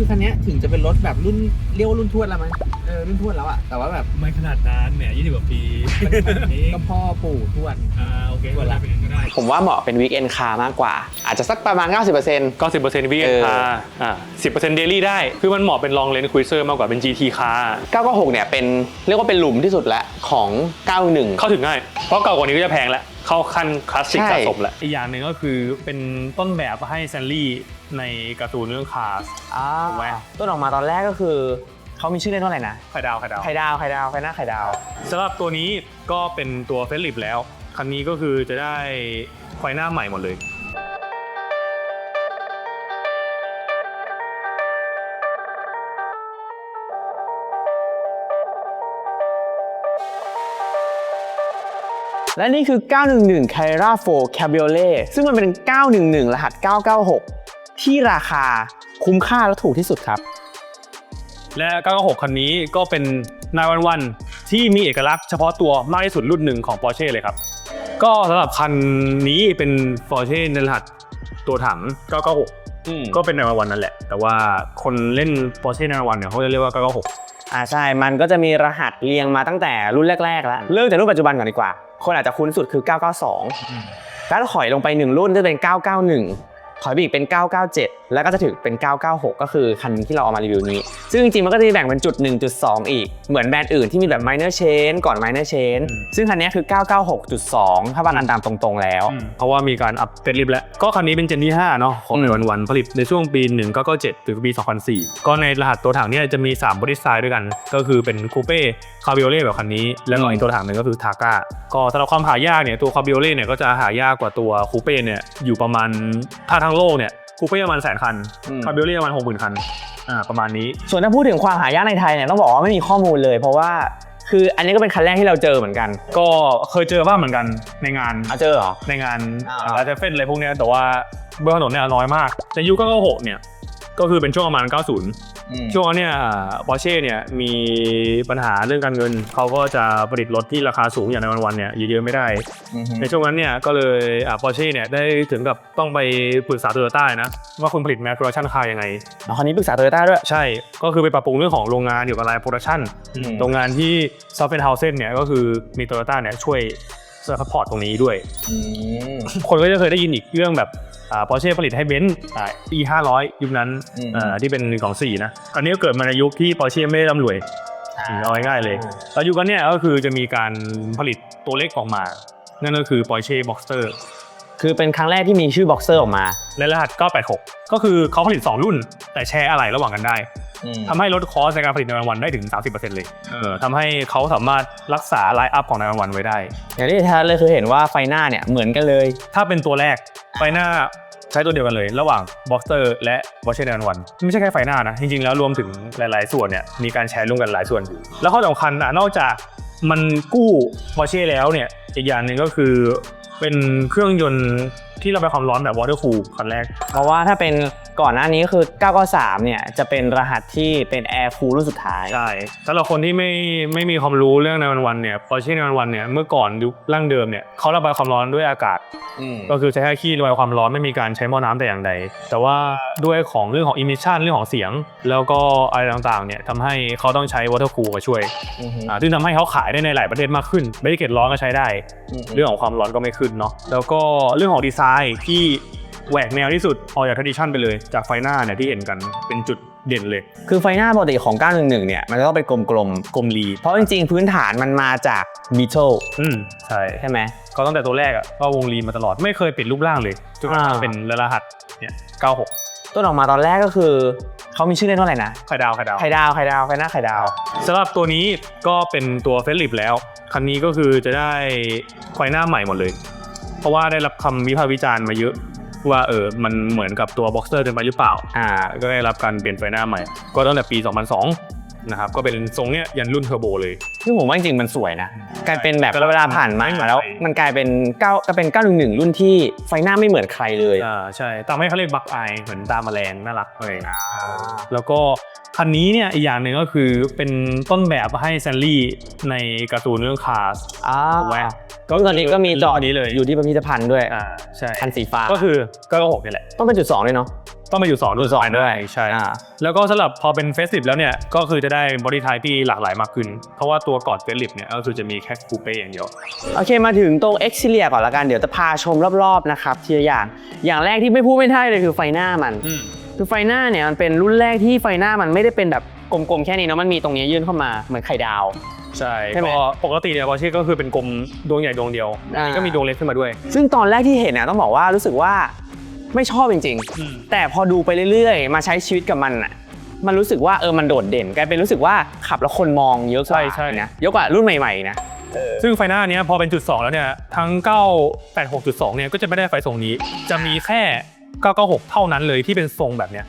คือคันเนี้ยถึงจะเป็นรถแบบรุ่นเรียกว่ารุ่นทวดแล้วมั้ยเออรุ่นทวดแล้วอะแต่ว่าแบบไม่ขนาดนั้นแหมยี่สิบกว่าปีเองก็พ่อปู่ทวด อ่าโอเคก็ได้เป็นก็ได้ผมว่าเหมาะเป็นวีคเอนคาร์มากกว่า อาจจะสักประมาณ 90%ก็สิบเปอร์เซ็นต์วีเออคาอ่าสิบเปอร์เซ็นต์เดลี่ได้ คือมันเหมาะเป็นลองเลนคุยเซอร์มากกว่าเป็น GT คา996เนี่ยเป็นเรียกว่าเป็นหลุมที่สุดแล้วของ 91 เข้าถึงง่าย เพราะเก่ากว่านี้ก็จะแพงแล้ว เข้าขั้นคลาสสิกใช่ สะสมแล้ว อีกอย่างหนึ่งก็คือเป็นต้นแบบให้แซนลี่ ในการ์ตูนเรื่องคาส อ่าแวะต้นออกมาตอนแรกก็คือ เขามีชื่อเล่นว่าอะไรนะ ไข่ดาวไข่ดาวไข่ดาวไข่ดาวไข่หน้าไข่ดาว สำหรับตัวนี้ก็เป็นตัวเฟลิปแล้ว คันนี้ก็คือจะได้ไฟหน้าใหม่หมดเลย และนี่คือ 911 Carrera 4 Cabriolet ซึ่งมันเป็น 911 รหัส 996 ที่ราคาคุ้มค่าและถูกที่สุดครับ และ 996 คันนี้ก็เป็น 911 ที่มีเอกลักษณ์เฉพาะตัวมากที่สุดรุ่นหนึ่งของ Porsche เลยครับ ก็สำหรับคันนี้เป็น Porsche ในรหัสตัวถัง 996 ก็เป็น 911 นั่นแหละ แต่ว่าคนเล่น Porsche 911 เนี่ยเขาจะเรียกว่า 996 อ่าใช่ มันก็จะมีรหัสเรียงมาตั้งแต่รุ่นแรกๆแล้ว เริ่มจากรุ่นปัจจุบันก่อนดีกว่า คนอาจจะคุ้นสุดคือ 992 แล้วถอยลงไป 1 รุ่นจะเป็น 991 ถอยไปอีกเป็น 997 แล้วก็จะถึงเป็น 996 ก็คือคันที่เราเอามารีวิวนี้ ซึ่งจริงๆ มันก็จะมีแบ่งเป็นจุด1จุด2อีก เหมือนแบรนด์อื่นที่มีแบบ minor change ก่อน minor change อืมซึ่งคันนี้คือ 996.2 ถ้าบางอันตามตรงๆ แล้ว เพราะว่ามีการอัปเดตลิฟต์แล้ว ก็คันนี้เป็นเจนที่ 5 เนาะของอืมในวันวันๆผลิตในช่วงปี 1997 ถึงปี 2004 ก็ในรหัสตัวถังเนี่ยจะมี 3บริสไตล์ด้วยกัน ก็คือเป็นคูเป้คาบิโอเล่แบบคันนี้ แล้วก็อีกตัวถังหนึ่งก็คือทาก้าก็สำหรับความหายากเนี่ยตัวคาบิโอเล่เนี่ยก็จะหายากกว่าตัวคูเป้เนี่ยอยู่ประมาณถ้าทั้งโลกเนี่ย คูเป้ประมาณแสนคันอืม คาบิโอเล่ประมาณ60,000คันอ่าประมาณนี้ ส่วนถ้าพูดถึงความหายากในไทยเนี่ยต้องบอกว่าไม่มีข้อมูลเลย เพราะว่าคืออันนี้ก็เป็นคันแรกที่เราเจอเหมือนกันก็เคยเจอบ้างเหมือนกันในงานอะเจอเหรอ ในงานอ่า อาจจะเฟ้นอะไรพวกเนี้ยแต่ว่าบนถนนเนี่ยน้อยมากในยุค96เนี่ย ก็คือเป็นช่วงประมาณ 90 ช่วงนั้นเนี่ยปอร์เช่เนี่ยมีปัญหาเรื่องการเงิน เขาก็จะผลิตรถที่ราคาสูงอย่างในวันๆเนี่ยเยอะๆไม่ได้ ในช่วงนั้นเนี่ยก็เลยปอร์เช่เนี่ยได้ถึงกับต้องไปปรึกษาโตโยต้านะ ว่าคุณผลิตแมสโปรดักชันคาร์ยังไงอ๋อคันนี้ปรึกษาโตโยต้าด้วย ใช่ ก็คือไปปรับปรุงเรื่องของโรงงานเกี่ยวกับไลน์โปรดักชันอืมโรงงานที่ซอฟต์แวร์เฮาเซนเนี่ยก็คือมีโตโยต้าเนี่ยช่วยซัพพอร์ตตรงนี้ด้วย คนก็จะเคยได้ยินอีกเรื่องแบบ ปอร์เช่ผลิตให้เบนซ์อ่า E 5 0 0ยุคนั้นอืมอ่าที่เป็นหนึ่งของสี่นะอันนี้ก็เกิดมาในยุคที่ปอร์เช่ไม่ได้ร่ำรวยอืมเอาง่ายๆเลยแล้วยุคนั้นเนี่ยก็คือจะมีการผลิตตัวเล็กออกมา นั่นก็คือ Porsche Boxster คือเป็นครั้งแรกที่มีชื่อบ็อกเซอร์ออกมาในรหัส 986 ก็คือเขาผลิต 2 รุ่น แต่แชร์อะไรระหว่างกันได้ ทำให้ลดคอสในการผลิตในวันๆได้ถึง 30%เลยเออทำให้เขาสามารถรักษาไลน์อัพของในวันๆไว้ได้ อย่างที่ชัดเลยคือเห็นว่าไฟหน้าเนี่ยเหมือนกันเลย ถ้าเป็นตัวแรกไฟหน้าใช้ตัวเดียวกันเลย ระหว่าง Boxster และ Porsche 911ไม่ใช่แค่ไฟหน้านะ จริงๆแล้วรวมถึงหลายๆส่วนเนี่ยมีการแชร์ร่วมกันหลายส่วนอยู่แล้วข้อสำคัญอะนอกจากมันกู้ Porsche แล้วเนี่ยอีกอย่างหนึ่งก็คือเป็นเครื่องยนต์ ที่ระบายความร้อนแบบ water cool คันแรก เพราะว่าถ้าเป็นก่อนหน้านี้ก็คือ 993 เนี่ย จะเป็นรหัสที่เป็นแอร์คูลรุ่นสุดท้าย ใช่สำหรับคนที่ไม่ไม่มีความรู้เรื่องในวันวันๆเนี่ย Porsche ในวันวันๆเนี่ย เมื่อก่อนยุคร่างเดิมเนี่ยเขาระบายความร้อนด้วยอากาศ ก็คือใช้แค่ขี้ระบายความร้อนไม่มีการใช้หม้อน้ำแต่อย่างใด แต่ว่าด้วยของเรื่องของ emission เรื่องของเสียง แล้วก็อะไรต่างๆ เนี่ยทำให้เขาต้องใช้ water cool มาช่วยอ่าซึ่งทำให้เขาขายได้ในหลายประเทศมากขึ้นไม่ได้เก็ตร้อนก็ใช้ได้ เรื่องของความร้อนก็ไม่ขึ้นเนาะ แล้วก็เรื่องของดีไซน์ที่แหวกแนวที่สุดออกจาก tradition ไปเลย จากไฟหน้าเนี่ยที่เห็นกันเป็นจุดเด่นเลย คือไฟหน้าปกติของ 911 เนี่ย มันจะต้องเป็นกลมกลมรีๆเพราะจริงๆ พื้นฐานมันมาจาก Beetle อืมใช่ใช่ไหม ก็ตั้งแต่ตัวแรกอะก็วงรีมาตลอดไม่เคยเปลี่ยนรูปร่างเลยจนกระทั่งอ่า เป็นรหัสเนี่ย96ต้นออกมาตอนแรกก็คือเขามีชื่อเล่นว่าอะไรนะไข่ดาวไข่ดาว ไข่ดาวไข่ดาวไฟหน้าไข่ดาว สำหรับตัวนี้ก็เป็นตัวเฟลิปแล้ว คันนี้ก็คือจะได้ไฟหน้าใหม่หมดเลย เพราะว่าได้รับคำวิพากษ์วิจารณ์มาเยอะว่าเออมันเหมือนกับตัวบ็อกเซอร์เกินไปหรือเปล่า อ่า ก็ได้รับการเปลี่ยนไฟหน้าใหม่ ก็ตั้งแต่ปี 2002 นะครับก็เป็นทรงเนี้ยยันรุ่นเทอร์โบเลยซึ่งผมว่าจริงๆมันสวยนะกลายเป็นแบบแต่ละเวลาผ่านมาไม่เหมือนแล้วใครมันกลายเป็น9ก็เป็น911รุ่นที่ไฟหน้าไม่เหมือนใครเลยอ่าใช่ตามให้เขาเรียกบักไอเหมือนตาแมลงน่ารักเลยแล้วก็คันนี้เนี่ยอีกอย่างหนึ่งก็คือเป็นต้นแบบให้แซนลี่ในการ์ตูนเรื่องคาสอ่าแวะก็ตอนนี้ก็มีจออันนี้เลยอยู่ที่พิพิธภัณฑ์ด้วยอ่าใช่คันสีฟ้าก็คือก็หกนี่แหละต้องเป็นจุดสองด้วยเนาะ ต้องมาอยู่สองรุ่นสองไปด้วยใช่อ่าแล้วก็สำหรับพอเป็นเฟส i ิ e แล้วเนี่ยก็คือจะได้บอดี้ไทป์ที่หลากหลายมากขึ้น เพราะว่าตัวกอดเฟส i ิ e เนี่ยก็คือจะมีแค่คูเป้อย่างเดียวโอเคมาถึงตรง e x i l i a ก่อนละกันเดี๋ยวจะพาชมรอบๆนะครับทีละอย่างอย่างแรกที่ไม่พูดไม่ได้เลยคือไฟหน้ามันคือไฟหน้าเนี่ยมันเป็นรุ่นแรกที่ไฟหน้ามันไม่ได้เป็นแบบกลมๆแค่นี้เนาะมันมีตรงนี้ยื่นเข้ามาเหมือนไข่ดาวใช่ใช่ไหมก็ปกติเนี่ยบอชี่ก็คือเป็นกลมดวงใหญ่ดวงเดียวอ่าอันนี้ก็มีดวงเล็กขึ้นมาด้วย ซึ่งตอนแรกที่เห็นเนี่ยต้องบอกว่ารู้สึกว่า ไม่ชอบจริง ๆ แต่พอดูไปเรื่อยๆ มาใช้ชีวิตกับมันอะมันรู้สึกว่าเออมันโดดเด่นกลายเป็นรู้สึกว่าขับแล้วคนมองเยอะกว่าใช่ใช่ นะเยอะกว่ารุ่นใหม่ๆนะ ซึ่งไฟหน้าเนี้ยพอเป็นจุด 2 แล้วเนี่ย ทั้ง 986.2 เนี่ยก็จะไม่ได้ไฟทรงนี้ จะมีแค่ 996 เท่านั้นเลยที่เป็นทรงแบบเนี้ย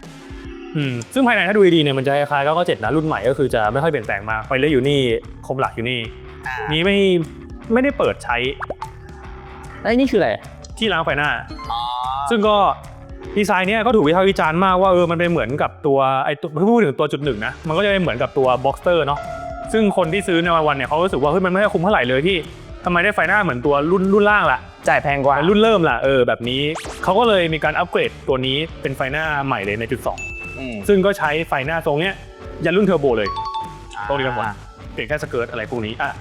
อืมซึ่งภายในถ้าดูดีๆเนี่ยมันจะคล้ายๆ997นะรุ่นใหม่ก็คือจะไม่ค่อยเปลี่ยนแปลงมากไฟเลี้ยวอยู่นี่คมหลักอยู่นี่นี้ไม่ไม่ได้เปิดใช้ แล้วนี่คืออะไร ที่ล้างไฟหน้า ซึ่งก็ดีไซน์เนี่ยก็ถูกวิพากษ์วิจารณ์มากว่าเออมันเป็นเหมือนกับตัวไอ้ตัวพูดถึงตัวจุดหนึ่งนะมันก็จะเป็นเหมือนกับตัวบ็อกเตอร์เนาะซึ่งคนที่ซื้อในวันๆเนี่ยเขารู้สึกว่าเฮ้ยมันไม่ได้คุ้มเท่าไหร่เลยที่ทำไมได้ไฟหน้าเหมือนตัวรุ่นรุ่นล่างล่ะจ่ายแพงกว่ารุ่นเริ่มล่ะเออแบบนี้เขาก็เลยมีการอัปเกรดตัวนี้เป็นไฟหน้าใหม่เลยในจุดสองอืมซึ่งก็ใช้ไฟหน้าทรงเนี้ยยันรุ่นเทอร์โบเลยตรงนี้ทั้งหมดเปลี่ยนแค่สเกิร์ตอะไรพวกนี้อะ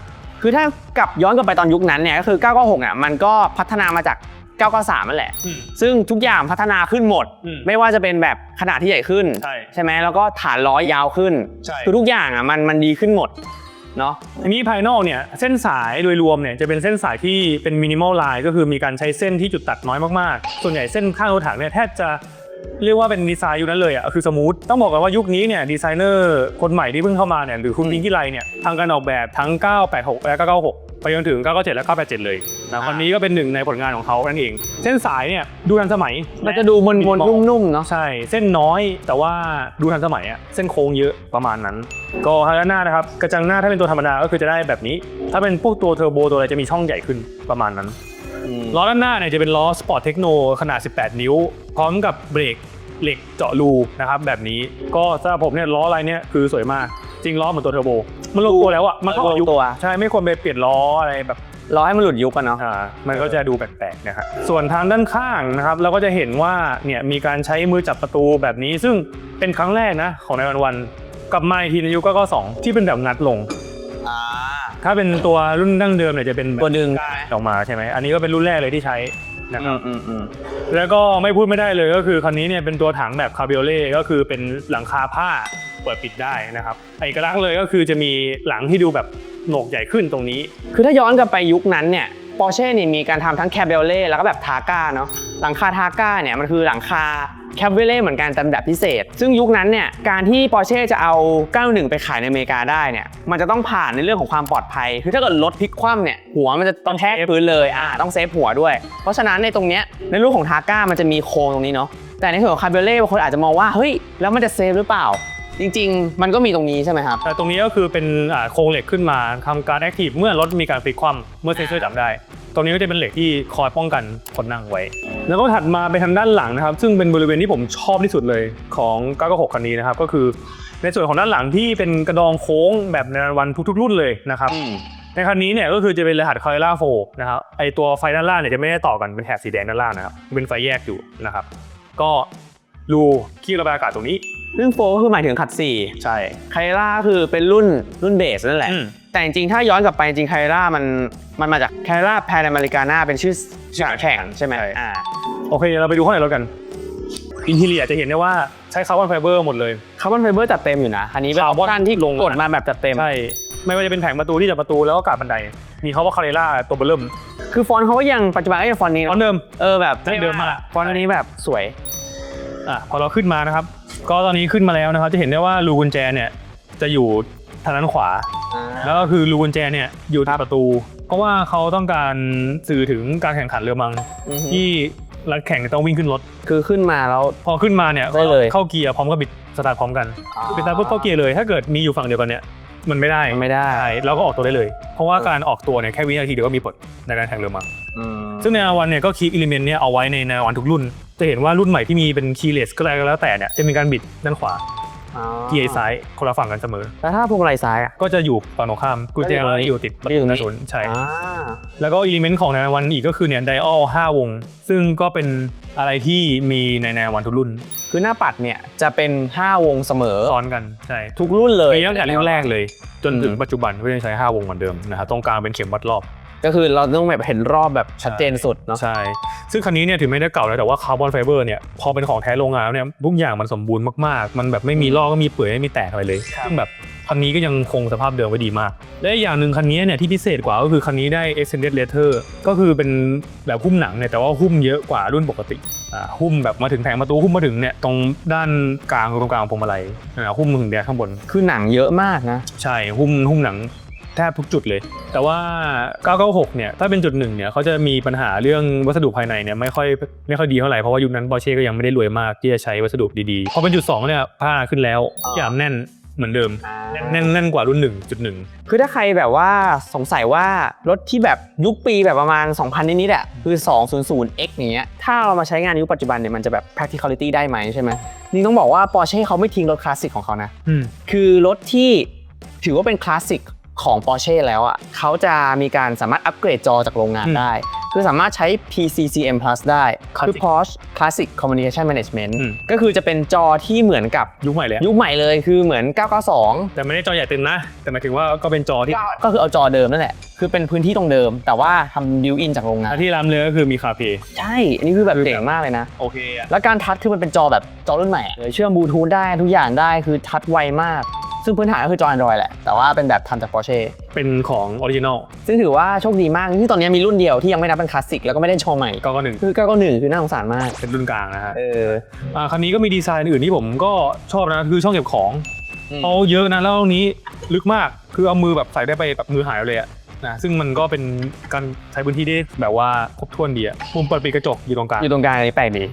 คือถ้ากลับย้อนกลับไปตอนยุคนั้นเนี่ยก็คือ996อะมันก็พัฒนามาจาก 993นั่นแหละซึ่งทุกอย่างพัฒนาขึ้นหมด อืมไม่ว่าจะเป็นแบบขนาดที่ใหญ่ขึ้นใช่ใช่ไหมแล้วก็ฐานล้อยาวขึ้น ใช่ คือทุกอย่างอะมันมันดีขึ้นหมดเนาะ อันนี้ภายนอกเนี่ยเส้นสายโดยรวมเนี่ยจะเป็นเส้นสายที่เป็นมินิมอลไลน์ก็คือมีการใช้เส้นที่จุดตัดน้อยมากๆ ส่วนใหญ่เส้นข้างรถถังเนี่ยแทบจะเรียกว่าเป็นดีไซน์ยุคนั้นเลยอะคือสมูทต้องบอกกันว่ายุคนี้เนี่ยดีไซเนอร์คนใหม่ที่เพิ่งเข้ามาเนี่ยหรือคุณอืมพิงกี้ไลเนี่ยทางการออกแบบทั้ง 986 และ 996 ไปจนถึง 997 และ 987 เลยนะคนนี้ก็เป็นหนึ่งในผลงานของเขานั่นเอง เส้นสายเนี่ยดูทันสมัยมันจะดูมนมนเหมาะนุ่มๆเนาะใช่ เส้นน้อยแต่ว่าดูทันสมัยอะเส้นโค้งเยอะประมาณนั้น ก็ทางด้านหน้านะครับกระจังหน้าถ้าเป็นตัวธรรมดาก็คือจะได้แบบนี้ ถ้าเป็นพวกตัวเทอร์โบตัวอะไรจะมีช่องใหญ่ขึ้นประมาณนั้นล้อด้านหน้าเนี่ยจะเป็นล้อสปอร์ตเทคโนขนาด 18 นิ้ว พร้อมกับเบรกเหล็กเจาะรูนะครับแบบนี้ก็สำหรับผมเนี่ยล้ออะไรเนี่ยคือสวยมากจริงล้อเหมือนตัวเทอร์โบ มันลงตัวแล้วอะมันก็ลงตัว ใช่ไม่ควรไปเปลี่ยนล้ออะไรแบบรอให้มันหลุดยุคกันเนาะอ่ามันก็จะดูแปลกๆนะครับส่วนทางด้านข้างนะครับเราก็จะเห็นว่าเนี่ยมีการใช้มือจับประตูแบบนี้ ซึ่งเป็นครั้งแรกนะของในวันวันๆกลับมาอีกทีในยุคก็สองที่เป็นแบบงัดลง ถ้าเป็นตัวรุ่นดั้งเดิมเนี่ยจะเป็นแบบตัวดึง ออกมาใช่ไหมอันนี้ก็เป็นรุ่นแรกเลยที่ใช้นะครับอืมอืมแล้วก็ไม่พูดไม่ได้เลยก็คือคันนี้เนี่ยเป็นตัวถังแบบคาร์บิโอเล่ก็คือเป็นหลังคาผ้า เปิดปิดได้นะครับเอกลักษณ์เลยก็คือจะมีหลังที่ดูแบบโหนกใหญ่ขึ้นตรงนี้ คือถ้าย้อนกลับไปยุคนั้นเนี่ยปอร์เช่นี่มีการทำทั้งแคบเบลเล่แล้วก็แบบทาก้าเนาะหลังคาทาก้าเนี่ยมันคือหลังคาแคบเบลเล่เหมือนกันแต่แบบพิเศษ ซึ่งยุคนั้นเนี่ยการที่ปอร์เช่จะเอา 91 ไปขายในอเมริกาได้เนี่ยมันจะต้องผ่านในเรื่องของความปลอดภัย คือถ้าเกิดรถพลิกคว่ำเนี่ยหัวมันจะต้องแทกพื้นเลยอ่าต้องเซฟหัวด้วย เพราะฉะนั้นในตรงเนี้ยในรุ่นของทาก้ามันจะมีโค้งตรงนี้เนาะแต่ในส่วนของคาเบลเล่บางคนอาจจะมองว่าเฮ้ยแล้วมันจะเซฟหรือเปล่า จริง ๆ มันก็มีตรงนี้ใช่ไหมครับ แต่ตรงนี้ก็คือเป็นอ่าโครงเหล็กขึ้นมาทำการแอคทีฟเมื่อรถมีการพลิกคว่ำเมื่อเซนเซอร์จับได้ ตรงนี้ก็จะเป็นเหล็กที่คอยป้องกันคนนั่งไว้ แล้วก็ถัดมาไปทางด้านหลังนะครับ ซึ่งเป็นบริเวณที่ผมชอบที่สุดเลยของ 996 คันนี้นะครับ ก็คือในส่วนของด้านหลังที่เป็นกระดองโค้งแบบในวันทุกๆรุ่นเลยนะครับ ในคันนี้เนี่ยก็คือจะเป็นรหัสคาร์ล่าโฟนะครับ ไอตัวไฟด้านล่างเนี่ยจะไม่ได้ต่อกันเป็นแถบสีแดงด้านล่างนะครับ เป็นไฟแยกอยู่นะครับ ก็รูขี้ระบายอากาศตรงนี้ ซึ่งโฟก็คือหมายถึงขัดสี่ใช่ไคล่าคือเป็นรุ่นรุ่นเบสนั่นแหละ อืม แต่จริงๆ ถ้าย้อนกลับไปจริงๆไคล่ามันมันมาจากไคล่าแพนอเมริกาน่าเป็นชื่อชื่อแข่งใช่ไหมใช่ อ่า โอเคเดี๋ยวเราไปดูข้างในรถกัน อินทีเรียจะเห็นได้ว่าใช้คาร์บอนไฟเบอร์หมดเลย คาร์บอนไฟเบอร์จัดเต็มอยู่นะ อันนี้เป็นออปชั่นที่ลง กดมาแบบจัดเต็ม ใช่ ไม่ว่าจะเป็นแผงประตูที่จับประตูแล้วก็กาดบันได มีเขาว่าคาเรล่าตัวเบอร์เริ่มคือฟอนต์เขาก็ยังปัจจุบันก็ยังฟอนต์นี้ตอนเดิม เออแบบดั้งเดิมมาก ฟอนต์อันนี้แบบสวย อะพอเราขึ้นมานะครับ ก็ตอนนี้ขึ้นมาแล้วนะครับ จะเห็นได้ว่ารูกุญแจเนี่ยจะอยู่ทางด้านขวา แล้วก็คือรูกุญแจเนี่ยอยู่ที่ประตู เพราะว่าเขาต้องการสื่อถึงการแข่งขันเรือมัง ที่รัดแข่งต้องวิ่งขึ้นรถ คือขึ้นมาแล้ว พอขึ้นมาเนี่ยได้เลย เข้าเกียร์พร้อมกับบิดสตาร์ทพร้อมกันบิดสตาร์ทปุ๊บเข้าเกียร์เลย ถ้าเกิดมีอยู่ฝั่งเดียวกันเนี่ยมันไม่ได้ไม่ได้ ใช่เราก็ออกตัวได้เลย เพราะว่าการออกตัวเนี่ยแค่วินาทีเดียวก็มีผลในการแข่งเรือมัง ซึ่งในอาวันเนี่ยก็คีปอิเลเมนต์เนี่ยเอาไว้ในในอาวันทุกรุ่น จะเห็นว่ารุ่นใหม่ที่มีเป็นคีย์เลสก็แล้วแต่เนี่ยจะมีการบิดด้านขวาเกียร์ซ้ายคนละฝั่งกันเสมอ แล้วถ้าพวงมาลัยซ้ายอะ ก็จะอยู่ฝั่งตรงข้ามกุญแจเราอยู่ติดอยู่ตรงนี้ถนนใช่อ่าแล้วก็อิเลเมนต์ของในวันอีกก็คือเนี่ยไดอัล5วง ซึ่งก็เป็นอะไรที่มีในในวันทุกรุ่น คือหน้าปัดเนี่ยจะเป็น 5 วงเสมอซ้อนกันใช่ทุกรุ่นเลยมีตั้งแต่รุ่นแรกเลย จนถึงอืมปัจจุบันก็ยังใช้ 5 วงเหมือนเดิมนะครับตรงกลางเป็นเข็มวัดรอบ ก็คือเราต้องแบบเห็นรอบแบบชัดเจนสุดเนาะใช่ ซึ่งคันนี้เนี่ยถึงไม่ได้เก่าแล้วแต่ว่าคาร์บอนไฟเบอร์เนี่ยพอเป็นของแท้โรงงานแล้วเนี่ยทุกอย่างมันสมบูรณ์มากๆ มันแบบไม่มีลอกก็มีเปื่อยไม่มีแตกอะไรเลย ซึ่งแบบคันนี้ก็ยังคงสภาพเดิมไว้ดีมาก และอีกอย่างหนึ่งคันนี้เนี่ยที่พิเศษกว่าก็คือคันนี้ได้ extended leather ก็คือเป็นแบบหุ้มหนังเนี่ยแต่ว่าหุ้มเยอะกว่ารุ่นปกติอ่าหุ้มแบบมาถึงแผงประตูหุ้มมาถึงเนี่ยตรงด้านกลางตรงกลางพวงมาลัยอ่าหุ้มถึงแดนข้างบน คือหนังเยอะมากนะ ใช่หุ้มหุ้มหนัง แทบทุกจุดเลย แต่ว่า 996 เนี่ย ถ้าเป็นจุดหนึ่งเนี่ยเขาจะมีปัญหาเรื่องวัสดุภายในเนี่ยไม่ค่อยไม่ค่อยดีเท่าไหร่ เพราะว่ายุคนั้นปอร์เช่ก็ยังไม่ได้รวยมากที่จะใช้วัสดุดีๆ พอเป็นจุด2เนี่ยผ้าขึ้นแล้วอ๋อยามแน่นเหมืมือนเดิมแน่นแน่นกว่ารุ่นหนึ่งจุดหนึ่งคือถ้าใครแบบว่าสงสัยว่ารถที่แบบยุคปีแบบประมาณ 2,000 นิดๆอะคือ 200X อย่างเงี้ยถ้าเรามาใช้งานยุคปัจจุบันเนี่ยมันจะแบบ practicality ได้ไหมใช่ไหมนี่ต้องบอกว่า Porsche เขาไม่ทิ้งรถคลาสสิกของเขานะอืมคือรถที่ถือว่าเป็นคลาสสิก ของ Porsche แล้วอะเขาจะมีการสามารถอัปเกรดจอจากโรงงานอืมได้ คือสามารถใช้ PCCM Plus ได้ คือ Classic Porsche Classic Communication Management อืมก็คือจะเป็นจอที่เหมือนกับยุคใหม่เลยอะยุคใหม่เลยคือเหมือน 992 แต่ไม่ได้จอใหญ่เต็มนะ แต่หมายถึงว่าก็เป็นจอที่ ก็คือเอาจอเดิมนั่นแหละ คือเป็นพื้นที่ตรงเดิม แต่ว่าทำดิวอินจากโรงงานที่ล้ำเลยก็คือมีคาเพย์ใช่อันนี้คือแบบเจ๋งมากเลยนะโอเคอะแล้วการทัชคือมันเป็นจอแบบจอรุ่นใหม่อะเลยเชื่อมบลูทูธได้ทุกอย่างได้คือทัชไวมาก ซึ่งพื้นฐานก็คือจอ Android แหละ แต่ว่าเป็นแบบทำจาก Porsche เป็นของออริจินอลซึ่งถือว่าโชคดีมากที่ตอนนี้มีรุ่นเดียวที่ยังไม่นับเป็นคลาสสิกแล้วก็ไม่ได้โชว์ใหม่ ก็ก็หนึ่งคือ991คือน่าสงสารมาก เป็นรุ่นกลางนะฮะเออ อ่าคันนี้ก็มีดีไซน์อื่นที่ผมก็ชอบนะคือช่องเก็บของอืม เอาเยอะนะแล้วตรงนี้ลึกมากคือเอามือแบบใส่ได้ไปแบบมือหายเลยอะ นะซึ่งมันก็เป็นการใช้พื้นที่ได้แบบว่าครบถ้วนดีอะมุมเปิดปิดกระจกอยู่ตรงกลางอยู่ตรงกลางอันนี้แปลกดี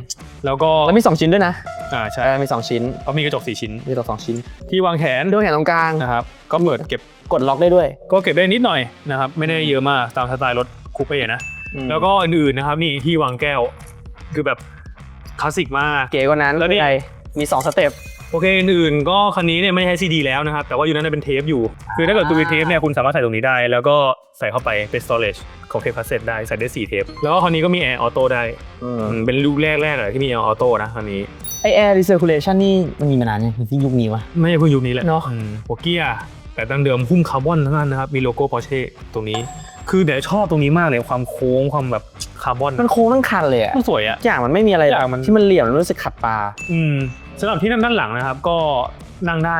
แล้วก็แล้วมี2ชิ้นด้วยนะอ่าใช่เออมี2ชิ้นเขามีกระจกสี่ชิ้น มีตัวสองชิ้น ที่วางแขนด้วยแขนตรงกลางนะครับก็เปิดเก็บกดล็อกได้ด้วย ก็เก็บได้นิดหน่อยนะครับไม่ได้เยอะมากตามสไตล์รถคูเป้นะแล้วก็อื่นๆนะครับนี่ที่วางแก้วคือแบบคลาสสิกมาก เก๋กว่านั้นแล้วนี่ใช่มี2สเต็ปโอเคอื่นๆก็คันนี้เนี่ยไม่ใช้ซีดีแล้วนะครับแต่ว่าอยู่นั้นเป็นเทปอยู่ คือถ้าเกิดตัวเป็นเทปเนี่ยคุณสามารถใส่ตรงนี้ได้ แล้วก็ใส่เข้าไปเป็น storage ของเทปคาสเซ็ตได้ใส่ได้4เทปแล้วก็คันนี้ก็มีแอร์ออโต้ได้อืมเป็นลูกแรกๆเลยที่มีแอร์ออโต้นะคันนี้ไอแอร์รีเซอร์คูลเลชันนี่มันมีมานานยังหรือที่ยุคนี้วะ ไม่ใช่เพิ่งยุคนี้แหละเนอะ อืมหัวเกียร์แต่ดั้งเดิมหุ้มคาร์บอนทั้งนั้นนะครับมีโลโก้ Porsche ตรงนี้ คือเดี๋ยวชอบตรงนี้มากเลยความโค้งความแบบคาร์บอนมันโค้งทั้งคันเลยอะมันสวยอะทุกอย่างมันไม่มีอะไรทุกอย่างมัน ที่มันเหลี่ยมมันรู้สึกขัดตาอืมสำหรับที่นั่งด้านหลังนะครับก็นั่งได้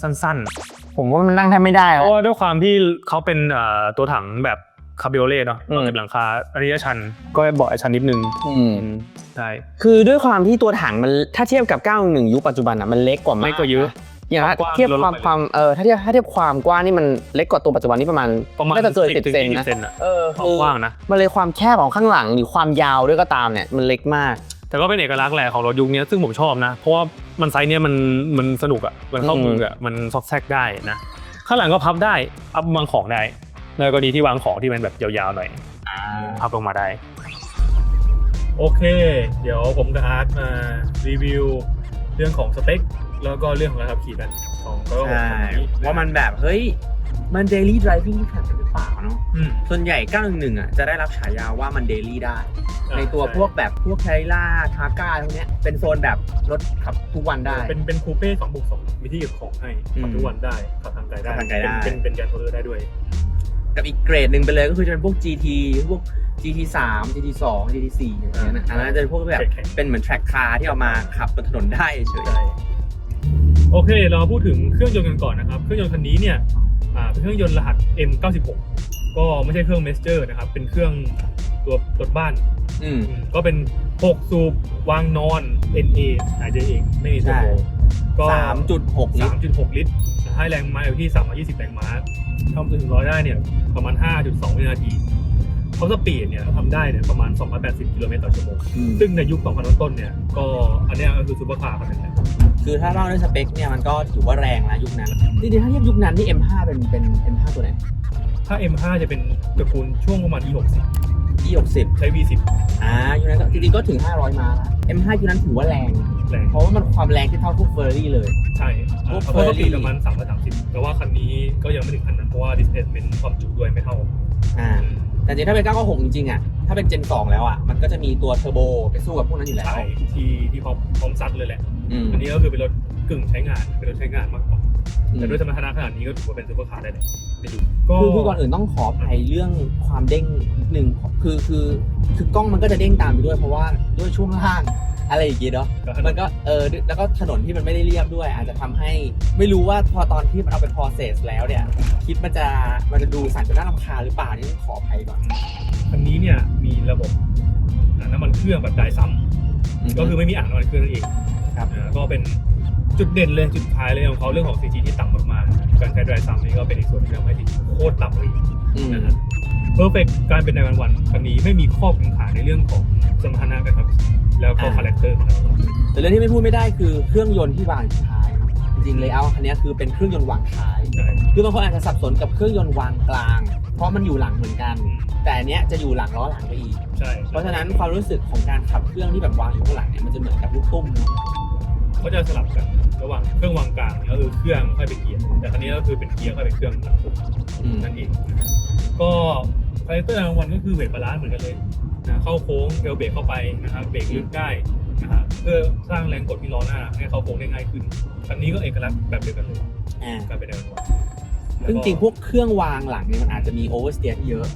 สั้นๆ ผมว่ามันนั่งแทบไม่ได้เพอะ ราะว่าด้วยความที่เขาเป็นเอ่อตัวถังแบบคาบิโอเล่เนาะอืมเต็มหลังคาระยะชันก็เบาะชันนิดนึงอืม ใช่ คือด้วยความที่ตัวถังมันถ้าเทียบกับ 911ยุคปัจจุบันอะมันเล็กกว่ามากเล็กกว่าเยอะอย่างถ้าความกว้างเทียบลดลงความไปเลยความเออถ้าเทียบถ้าเทียบความกว้างนี่มันเล็กกว่าตัวปัจจุบันนี่ประมาณประมาณน่าจะเกิน10 10เซน20นะเซนอะเออความคือกว้างนะ มันเลยความแคบของข้างหลังหรือความยาวด้วยก็ตามเนี่ยมันเล็กมาก แต่ก็เป็นเอกลักษณ์แหละของรถยุคนี้ซึ่งผมชอบนะ เพราะว่ามันไซส์เนี้ยมันมันสนุกอะมันเข้าอืมมืออะมันซอกแซกได้นะข้างหลังก็พับได้พับวางของได้แล้วก็ดีที่วางของที่มันแบบยาวๆหน่อยพับลงมาได้ โอเค เดี๋ยวผมกับอาร์ตมารีวิวเรื่องของสเปคแล้วก็เรื่องของการขับขี่กันของก็ใช่ว่ามันแบบเฮ้ย มัน daily driving ที่ขับหรือเปล่าเนาะอืม ส่วนใหญ่ 911 อะ จะได้รับฉายาว่ามัน daily ได้ ในตัวใช่พวกแบบพวกไทล่าทาก้าพวกเนี้ยเป็นโซนแบบรถขับทุกวันได้ เป็นเป็นคูเป้สองบุกสองมีที่เก็บของให้อืมขับทุกวันได้ขับทางไกลได้ขับทางไกลได้ เป็นเป็นเป็นแกนโทรเลอร์ได้ด้วย กับอีกเกรดหนึ่งไปเลยก็คือจะเป็นพวก GT พวก GT 3 GT 2 GT 4อย่างเงี้ยนะอันนั้นจะเป็นพวกแบบแข่งๆ เป็นเหมือนแทร็กคาร์ที่เอามาขับบนถนนได้เฉย ใช่โอเค เรามาพูดถึงเครื่องยนต์กันก่อนนะครับ เครื่องยนต์คันนี้เนี่ยอ่า เป็นเครื่องยนต์รหัส M96 ก็ไม่ใช่เครื่องเมสเจอร์นะครับ เป็นเครื่องตัวรถบ้าน อืมอืมก็เป็น 6 สูบวางนอน NA หายใจเอง ไม่มีเทอร์โบก็3.6ลิตร 3.6 ลิตร ให้แรงม้าอยู่ที่ 320 แรงม้าทำถึงร้อยได้เนี่ย ประมาณ 5.2 วินาที เขาสปีดเนี่ยทำได้เนี่ยประมาณ 280 กิโลเมตรต่อชั่วโมงซึ่งในยุค 2000 ต้นๆเนี่ย ก็อันเนี้ยก็คือซูเปอร์คาร์คันหนึงแหละคือถ้าเล่าด้วยสเปคเนี่ยมันก็ถือว่าแรงนะยุคนั้น จริงๆถ้าเทียบยุคนั้นนี่ M5 เป็นเป็น M5 ตัวไหน ถ้า M5 จะเป็นตระกูลช่วงประมาณ E60 E60 ใช้ V10 อ่ายุคนั้นก็จริงๆก็ถึง 500 มาแล้ว M5 ยุคนั้นถือว่าแรง แรงเพราะว่ามันความแรงที่เท่าพวกเฟอร์รี่เลย ใช่พวกเขาก็ Ferrari ปีประมาณสามร้อยสามสิบแต่ว่าคันนี้ก็ยังไม่ถึงขนาดนั้นเพราะว่า displacement ความจุด้วยไม่เท่าอ่า แต่จริงๆถ้าเป็น 996 จริงๆอะ ถ้าเป็น Gen 2 แล้วอะ มันก็จะมีตัวเทอร์โบไปสู้กับพวกนั้นอยู่แล้วใช่ที่ที่พร้อมพร้อมซัดเลยแหละ อืมอันนี้ก็คือเป็นรถกึ่งใช้งาน เป็นรถใช้งานมากกว่าอืมแต่ด้วยสมรรถนะขนาดนี้ก็ถือว่าเป็นซูเปอร์คาร์ได้เลยในยุคก็คือคือก่อนอื่นต้องขออภัยเรื่องความเด้งนิดนึงคือคือคือกล้องมันก็จะเด้งตามไปด้วยเพราะว่าด้วยช่วงล่าง อะไรอย่างงี้เนาะมันก็เออแล้วก็ถนนที่มันไม่ได้เรียบด้วย อาจจะทำให้ไม่รู้ว่าพอตอนที่มันเอาไป process แล้วเนี่ยคลิปมันจะมันจะดูสั่นจนน่ารำคาญหรือเปล่านี่ต้องขออภัยก่อนคันนี้เนี่ยมีระบบอ่าน้ำมันเครื่องแบบไดซ้ำก็คือไม่มีอ่างน้ำมันเครื่องนั่นเองครับอ่าก็เป็นจุดเด่นเลยจุดขายเลยของเขาเรื่องของ CG ที่ต่ำมากๆการใช้ไดซ้ำนี่ก็เป็นอีกส่วนที่ทำให้ CG โคตรต่ำเลยอืมนะฮะเพอร์เฟกการเป็นในวันวันๆคันนี้ไม่มีข้อกังขาในเรื่องของสมรรถนะการขับขี่ แล้วก็คาแรคเตอร์ของเราแต่เรื่องที่ไม่พูดไม่ได้คือเครื่องยนต์ที่วางอยู่ท้ายเนอะจริงๆเลยเอาคันนี้คือเป็นเครื่องยนต์วางท้ายใช่คือบางคนอาจจะสับสนกับเครื่องยนต์วางกลาง เพราะมันอยู่หลังเหมือนกัน แต่อันเนี้ยจะอยู่หลังล้อหลังไปอีก ใช่เพราะฉะนั้นความรู้สึกของการขับเครื่องที่แบบวางอยู่ข้างหลังเนี่ยมันจะเหมือนกับลูกตุ้มเนอะเขาจะสลับกันระหว่างเครื่องวางกลางก็คือเครื่องค่อยเป็นเกียร์แต่คันนี้ก็คือเป็นเกียร์ค่อยเป็นเครื่องหลังสุดอืมนั่นเองนะครับก็คาแรคเตอร์ในวันก็คือเวทบาลานซ์เหมือนกันเลย นะเข้าโค้งเทลเบรกเข้าไปนะครับเบรกลึกได้นะครับเพื่อสร้างแรงกดที่ล้อหน้าให้เข้าโค้งได้ง่ายขึ้นคันนี้ก็เอกลักษณ์แบบเดียวกันเลยอ่าการเป็นในวันวันซึ่งจริงๆพวกเครื่องวางหลังเนี่ยมันอาจจะมีโอเวอร์สเตียร์ที่เยอะ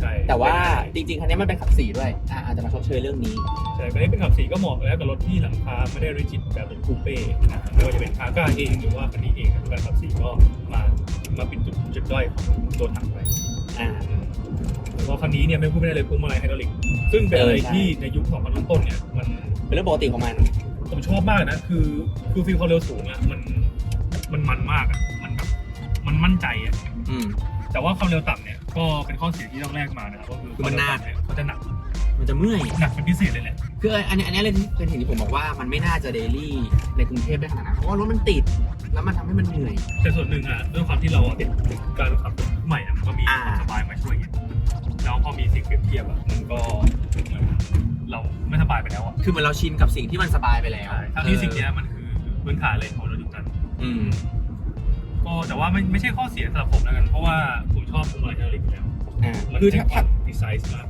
ใช่แต่ว่าจริงๆ คันนี้มันเป็นขับสี่ด้วยอ่าอาจจะมาชดเชยเรื่องนี้ ใช่คันนี้เป็นขับสีก็เหมาะแล้วกับรถที่หลังคาไม่ได้ริจิตแบบเป็นคูเป้นะไม่ว่าจะเป็นคาก้าเองหรือว่าคันนี้เองการขับสีก็มามาปิดจุดจุดด้อยของตัวถังไปอ่า แล้วก็คันนี้เนี่ยไม่พูดไม่ได้เลยพวงมาลัยไฮดรอลิก ซึ่งเป็นอะไรเออใช่ที่ในยุค2000ต้นๆเนี่ยมันเป็นเรื่องปกติของมัน ผมชอบมากนะ คือคือฟีลความเร็วสูงอะมันมันมันมากอะมันแบบมันมั่นใจอะอืมแต่ว่าความเร็วต่ำเนี่ยก็เป็นข้อเสียที่ต้องแลกมานะครับก็คือคือมันหนักความเร็วต่ำเนี่ยเขาจะหนักมันจะเมื่อยหนักเป็นพิเศษเลยแหละคืออันนี้อันนี้เลยเป็นสิ่งที่ผมบอกว่ามันไม่น่าจะเดลี่ในกรุงเทพได้ขนาดนั้นเพราะว่ารถมันติด แล้วมันทำให้มันเหนื่อย แต่ส่วนหนึ่งอะด้วยความที่เราอะติดการขับรถใหม่อะมันก็มีอ่าความสบายมาช่วยไง แล้วพอมีสิ่งเปรียบเทียบอะมันก็เหมือนเราไม่สบายไปแล้วอะคือเหมันเราชินกับสิ่งที่มันสบายไปแล้วใช่ทั้งที่สิ่งเนี้ยมันคือพื้นฐานเลยของรถยุคนั้นอืม ก็แต่ว่าไม่ไม่ใช่ข้อเสียสำหรับผมแล้วกันเพราะว่าผมชอบพวงมาลัยไฮดรอลิกอยู่แล้วอ่ามันคือใช้ถ้าคถ้าวามดีไซน์มาก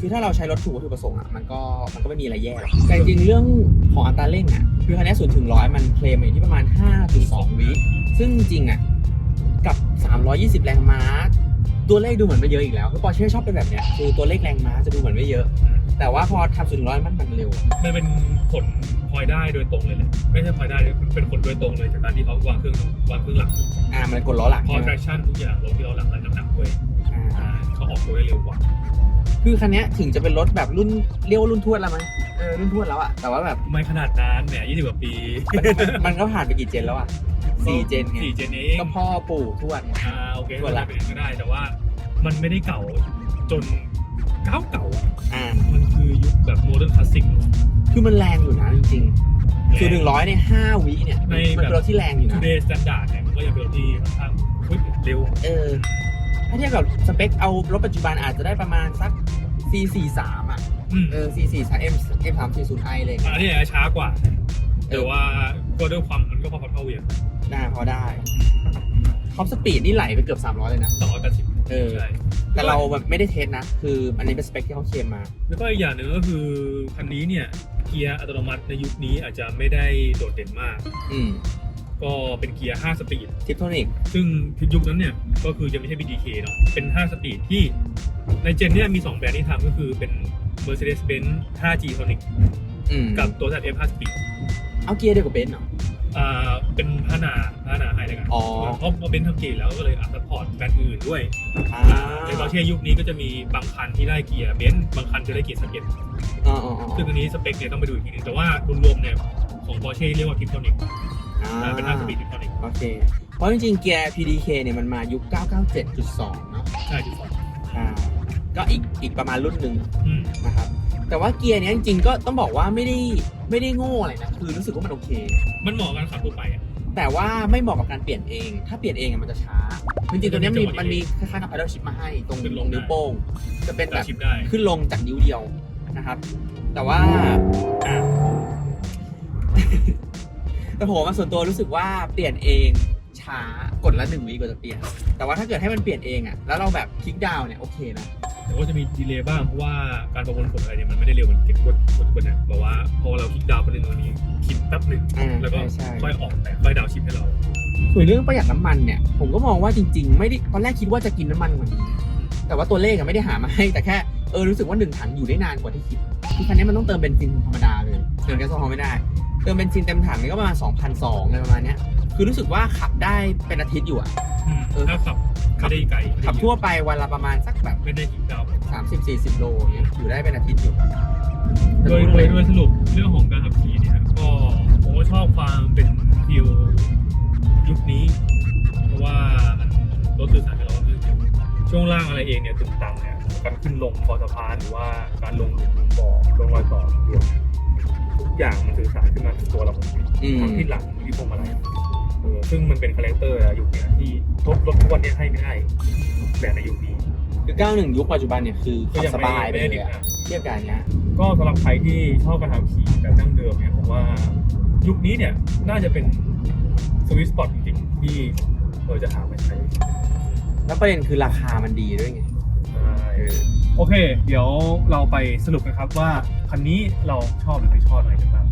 คือถ้าเราใช้รถถูกวัตถุประสงค์อะมันก็มันก็ไม่มีอะไรแย่หรอกแต่จริงๆเรื่องของอัตราเร่งอะคือคันนี้ศูนย์ถึงร้อยมันเคลมอยู่ที่ประมาณ 5.2 วิซึ่งจริงๆอะกับ 320 แรงม้า ตัวเลขดูเหมือนไม่เยอะอีกแล้วคือปอร์เช่ชอบเป็นแบบเนี้ยคือตัวเลขแรงม้าจะดูเหมือนไม่เยอะ แต่ว่าพอทำศูนย์ถึงร้อยมันมันเร็ว มันเป็นผลพลอยได้โดยตรงเลยแหละไม่ใช่พลอยได้เลยเป็นผลโดยตรงเลยจากการที่เขาวางเครื่องวางเครื่องหลังอ่ามันกดล้อหลังพอ ใช่ไหม traction ทุกอย่างลงที่ล้อหลังและน้ำหนักด้วยอ่า อ่าเขาออกตัวได้เร็วกว่า คือคันเนี้ยถึงจะเป็นรถแบบรุ่นเรียกว่ารุ่นทวดแล้วมั้ยเออรุ่นทวดแล้วอะแต่ว่าแบบไม่ขนาดนั้นแหมยี่สิบกว่าปี มันมันมันก็ผ่านไปกี่เจนแล้วอะ สี่เจนไงสี่เจนเองก็พ่อปู่ทวดไงอ่าโอเคส่ก็วนหลัได้งเป็นก็ได้ แต่ว่ามันไม่ได้เก่าจนเก่าเก่าอะอ่า มันคือยุคแบบโมเดิร์นคลาสสิก คือมันแรงอยู่นะจริงๆ คือหนึ่งร้อยในห้าวิเนี่ยในมันแบบเป็นรถที่แรงอยู่นะ Today Standard เนี่ยมันก็ยังเป็นรถที่ค่อนข้างควิกเร็วเออ ถ้าเทียบกับสเปคเอารถปัจจุบันอาจจะได้ประมาณสัก C43 อะ อืมเออ C43 M M340i เลยอันนี้อาจจะช้ากว่าเอแต่อว่าก็ด้วยความมันก็พอพัดเท่าเหวียง ได้พอได้ท็อปสปีดนี่ไหลไปเกือบ 300 เลยนะ สองร้อยแปดสิบเออ ใช่แต่เราแบบไม่ได้เทสนะ คืออันนี้เป็นสเปคที่เขาเคลมมา แล้วก็อีกอย่างหนึ่งก็คือคันนี้เนี่ยเกียร์อัตโนมัติในยุคนี้อาจจะไม่ได้โดดเด่นมาก อืมก็เป็นเกียร์5สปีด ทิปโทนิกซึ่งยุคนั้นเนี่ยก็คือยังไม่ใช่ BDK เนาะ เป็น 5 สปีดที่ในเจนเนี่ยมี 2 แบรนด์ที่ทำก็คือเป็น Mercedes-Benz 5G Tonic อืมกับตัว ZF 5 Speed เอาเกียร์เดียวกับเบนซ์เหรอ อ่าเป็นพานาพานาให้แล้วกันอ๋อ เพราะมาเป็นทำเกียร์แล้วก็เลยอัพพอร์ตแบรนด์อื่นด้วยอ่าในตอนที่ยุคนี้ก็จะมีบางคันที่ได้เกียร์เบนซ์บางคันจะได้เกียร์สเก็ตอ๋ออ๋ออ๋อซึ่งอันนี้สเปคเนี่ยต้องไปดูอีกทีนึงแต่ว่ารวมๆเนี่ยของ Porsche เรียกว่า Tiptronic อ่าเป็น5สปีด Tiptronic โอเค เพราะจริงๆเกียร์ PDK เนี่ยมันมายุค 997.2 เนอะใช่จุดสองอ่าก็อีกอีกประมาณรุ่นหนึ่งอืม นะครับ แต่ว่าเกียร์เนี้ยจริงๆก็ต้องบอกว่าไม่ได้ไม่ได้โง่อะไรนะคือรู้สึกว่ามันโอเค มันเหมาะกับการขับทั่วไปอะแต่ว่าไม่เหมาะกับการเปลี่ยนเอง ถ้าเปลี่ยนเองอะมันจะช้า จริงๆตัวเนี้ยมันมีมันจะมีมันมีคล้ายๆกับ paddle shift มาให้ตรงขึ้นลตรงงนิ้วโป้ง จะเป็นแบเราบชิปได้ ขึ้นลงจากนิ้วเดียวนะครับ แต่ว่าอ่าแต่ผมว่าส่วนตัวรู้สึกว่าเปลี่ยนเองช้ากดละหนึ่งวิกว่าจะเปลี่ยน แต่ว่าถ้าเกิดให้มันเปลี่ยนเองอะแล้วเราแบบคลิกดาวน์เนี่ยโอเคนะ แต่ว่าจะมีดีเลย์บ้างเพราะว่าการประมวลผลอะไรเนี่ยมันไม่ได้เร็วเหมือนเก็บกดกดกดนะแบบว่าพอเราคลิกดาวน์ไปในตรงนี้คิดแป๊บหนึ่งอ่าแล้วก็ใช่ใช่ ค่อยออกแต่ค่อยดาวน์ชิปให้เรา ส่วนเรื่องประหยัดน้ำมันเนี่ย ผมก็มองว่าจริงๆ ไม่ได้ตอนแรกคิดว่าจะกินน้ำมันกว่านี้แต่ว่าตัวเลขอะไม่ได้หามาให้ แต่แค่เออรู้สึกว่าหนึ่งถังอยู่ได้นานกว่าที่คิดคือคันนี้มันต้องเติมเบนซินธรรมดาเลยเติมแก๊สโซฮอล์ไม่ได้ เติมเบนซินเต็มถังนี่ก็ประมาณ2,200อะไรประมาณเนี้ยคือรู้สึกว่าขับได้เป็นอาทิตย์อยู่อะ อืมเออ ถ้าขับ ไม่ได้ไกลไม่ได้ขับเยอะทั่วไปวันละประมาณสักแบบ ไม่ได้คลิกดาวน์30 40 โลอย่างเงี้ยอยู่ได้เป็นอาทิตย์อยู่โดยโดยโดยสรุปเรื่องของการขับขี่เนี่ยก็ผมก็ชอบความเป็นฟิลยุคนี้ เพราะว่ามันรถสื่อสารกับเราคือช่วงล่างอะไรเองเนี่ยตึงตังเนี่ยการขึ้นลงคอสะพานหรือว่าการลงหลุมลงบ่อลงรอยต่อทางด่วนเนี่ยทุกอย่างมันสื่อสารขึ้นมาถึงตัวเราหมดเลยอืมทั้งที่หลังที่พวงมาลัยเออ ซึ่งมันเป็นคาแรคเตอร์อะยุคเนี้ยที่รถรถทุกวันเนี้ให้ไม่ได้แบบในยุคนี้ คือ 91 ยุคปัจจุบันเนี่ยคือขับสบายไปไม่เลได้ยดีอะนะเทียบกับอันเนี้ยก็สำหรับใครที่ชอบการขับขี่แบบดั้งเดิมเนี่ยผมว่ายุคนี้เนี่ยน่าจะเป็นสวิตสปอตจริงๆที่เออจะหามาใช้แล้วประเด็นคือราคามันดีด้วยไงเออโอเค เดี๋ยวเราไปสรุปกันครับว่าคันนี้เราชอบหรือไม่ชอบอะไรกันบ้าง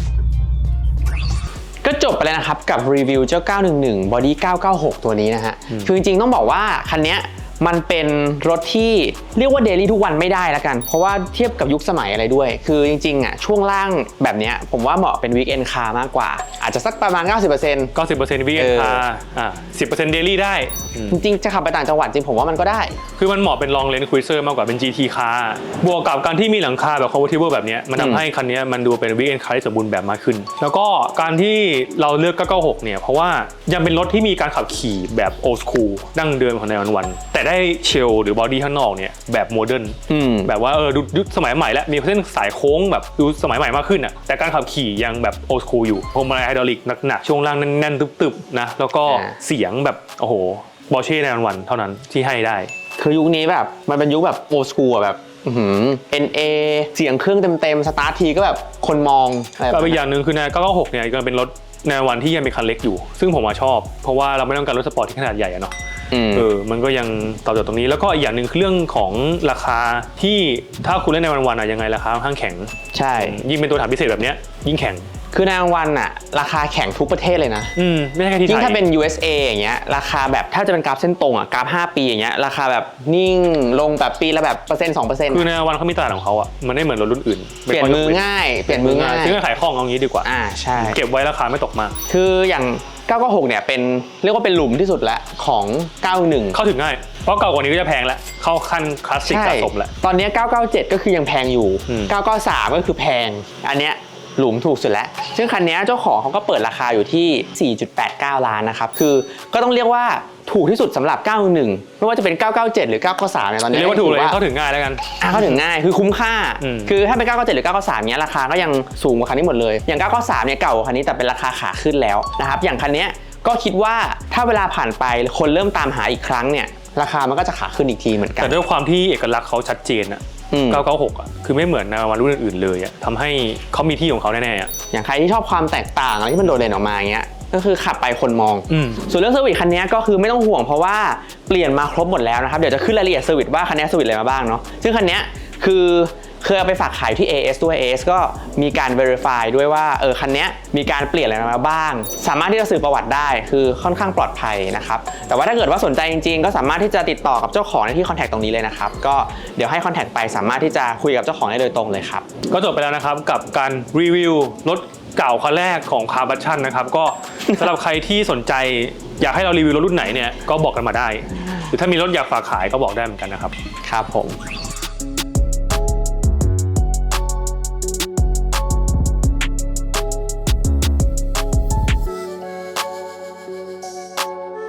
ก็จบไปแล้วนะครับกับรีวิวเจ้า 911 Body 996 ตัวนี้นะฮะอืมคือจริงๆต้องบอกว่าคันเนี้ย มันเป็นรถที่เรียกว่าเดลี่ทุกวันไม่ได้แล้วกัน เพราะว่าเทียบกับยุคสมัยอะไรด้วย คือจริงๆอะช่วงล่างแบบเนี้ยผมว่าเหมาะเป็นวีคเอนคาร์มากกว่า อาจจะสักประมาณ 90% 90% v เอ n อคาอ่า10% daily ได้อืมจริงๆจะขับไปต่างจังหวัดจริงผมว่ามันก็ได้ คือมันเหมาะเป็น long range cruiser มากกว่าเป็น GT car บวกกับการที่มีหลังคาแบบ convertible แบบเนี้ยมันอืม ทำให้คันเนี้ยมันดูเป็น weekend car ที่สมบูรณ์แบบมากขึ้น แล้วก็การที่เราเลือก 996 เนี่ย เพราะว่ายังเป็นรถที่มีการขับขี่แบบ old school ดั้งเดิมของในวันวันๆแต่ได้เชลหรือบอดี้ข้างนอกเนี่ยแบบโมเดิร์นอืมแบบว่าเออดูยุคสมัยใหม่แล้วมีเส้นสายโค้งแบบดูสมัยใหม่มากขึ้นอะแต่การขับขี่ยังแบบโอ s คูลอยู่พวงมาลัยไฮดรอลิกหนักๆช่วงล่างแน่นๆตึบๆนะแล้วก็อ่าเสียงแบบโอ้โหบอเช่ในวันๆเท่านั้นที่ให้ได้ คือยุคนี้แบบมันเป็นยุคแบบโอ s คูลแบบอื้อหือ NA เสียงเครื่องเต็มๆสตาร์ททีก็แบบคนมองอะไรแบบก็อีกอนั้นย่างหนึ่งคือใน996เนี่ยก็เป็นรถในวันที่ยังเป็นคันเล็กอยู่ ซึ่งผมว่าชอบ เพราะว่าเราไม่ต้องการรถสปอร์ตที่ขนาดใหญ่อะเนาะอืม เออมันก็ยังตอบโจทย์ตรงนี้แล้วก็อีกอย่างหนึ่งคือเรื่องของราคาที่ถ้าคุณเล่นในวันๆอะยังไงราคาค่อนข้างแข็งใช่ ยิ่งเป็นตัวถังพิเศษแบบเนี้ยยิ่งแข็ง คือในรางวัลอะราคาแข่งทุกประเทศเลยนะ อืมไม่ใช่แค่ที่ยิ่งไทถ้ายเป็น USA อย่างเงี้ยราคาแบบถ้าจะเป็นกราฟเส้นตรงอะกราฟ 5 ปีอย่างเงี้ยราคาแบบนิ่งลงแบบปีละแบบเปอร์เซ็นต์สองเปอร์เซ็นต์คือในวันเขามีตลาดของเขาอะมันไม่เหมือนรถรุ่นอื่นเปลี่ยนมือง่ายเปลี่ยนมือง่ายซื้อขายคล่องเอางี้ดีกว่าอ่าใช่เก็บไว้ราคาไม่ตกมากคืออย่าง 996เนี่ยเป็นเรียกว่าเป็นหลุมที่สุดแล้วของ 91 เข้าถึงง่าย เพราะเก่ากว่านี้ก็จะแพงแล้ว เข้าขั้นคลาสสิกใช่สะสมแล้ว ตอนเนี้ย997 ก็คือยังแพงอยู่อืม993 ก็คือแพง อันเนี้ยหลุมถูกสุดแล้ว ซึ่งคันเนี้ยเจ้าของเขาก็เปิดราคาอยู่ที่ 4.89 ล้านนะครับ คือก็ต้องเรียกว่า ถูกที่สุดสำหรับ91ไม่ว่าจะเป็น 997 หรือ 993เนี่ยตอนนี้เรียกว่าถูกเลยถือเข้าถึงง่ายแล้วกันอะเข้าถึงง่ายคือคุ้มค่าอืมคือถ้าเป็น 997 หรือ 993เนี้ยราคาก็ยังสูงกว่าคันนี้หมดเลย อย่าง 993เนี่ยเก่ากว่าคันนี้แต่เป็นราคาขาขึ้นแล้วนะครับอย่างคันเนี้ยก็คิดว่าถ้าเวลาผ่านไปคนเริ่มตามหาอีกครั้งเนี่ยราคามันก็จะขาขึ้นอีกทีเหมือนกันแต่ด้วยความที่เอกลักษณ์เขาชัดเจนอะอืม996อะคือไม่เหมือนในวันรุ่นอื่นๆเลยอะทำให้เขามีที่ของเขาแน่ๆอะอย่างใครที่ชอบความแตกต่างอะไรที่มันโดดเด่นออกมาอย่างเงี้ย ก็คือขับไปคนมองอืมส่วนเรื่องเซอร์วิสคันนี้ก็คือไม่ต้องห่วงเพราะว่าเปลี่ยนมาครบหมดแล้วนะครับ เดี๋ยวจะขึ้นรายละเอียดเซอร์วิสว่าคันนี้เซอร์วิสอะไรมาบ้างเนาะ ซึ่งคันนี้คือเคยเอาไปฝากขายที่ AS ด้วย AS ก็มีการ Verify ด้วยว่าเออคันนี้มีการเปลี่ยนอะไรมาบ้าง สามารถที่จะสืบประวัติได้คือค่อนข้างปลอดภัยนะครับ แต่ว่าถ้าเกิดว่าสนใจจริงๆ ก็สามารถที่จะติดต่อกับเจ้าของได้ที่คอนแทคตรงนี้เลยนะครับ ก็เดี๋ยวให้คอนแทคไปสามารถที่จะคุยกับเจ้าของได้โดยตรงเลยครับ ก็จบไปแล้วนะครับกับการรีวิวรถ เก่าคันแรกของคาร์บัชชันนะครับ ก็สำหรับใครที่สนใจอยากให้เรารีวิวรถรุ่นไหนเนี่ยก็บอกกันมาได้ หรือถ้ามีรถอยากฝากขายก็บอกได้เหมือนกันนะครับ ครับผม